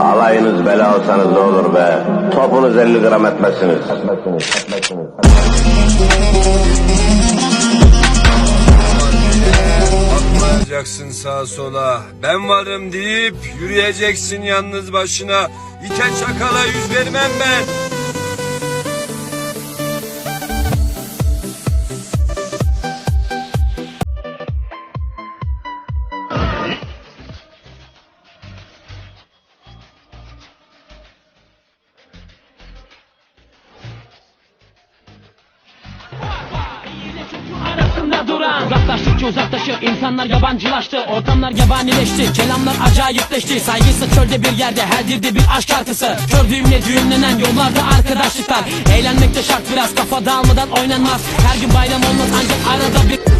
Alayınız bela olsanız ne olur be. Topunuz 50 gram etmezsiniz. Bakmayacaksın sağa sola. Ben varım deyip yürüyeceksin yalnız başına. İte çakala yüz vermem ben. Uzaklaştıkça uzaklaşır insanlar yabancılaştı Ortamlar yabanileşti kelamlar acayipleşti. Saygısı çölde bir yerde her dilde bir aşk şarkısı. Kör düğümle düğümlenen yollarda arkadaşlıklar. Eğlenmek de şart biraz kafa dağılmadan oynanmaz. Her gün bayram olmaz ancak arada bir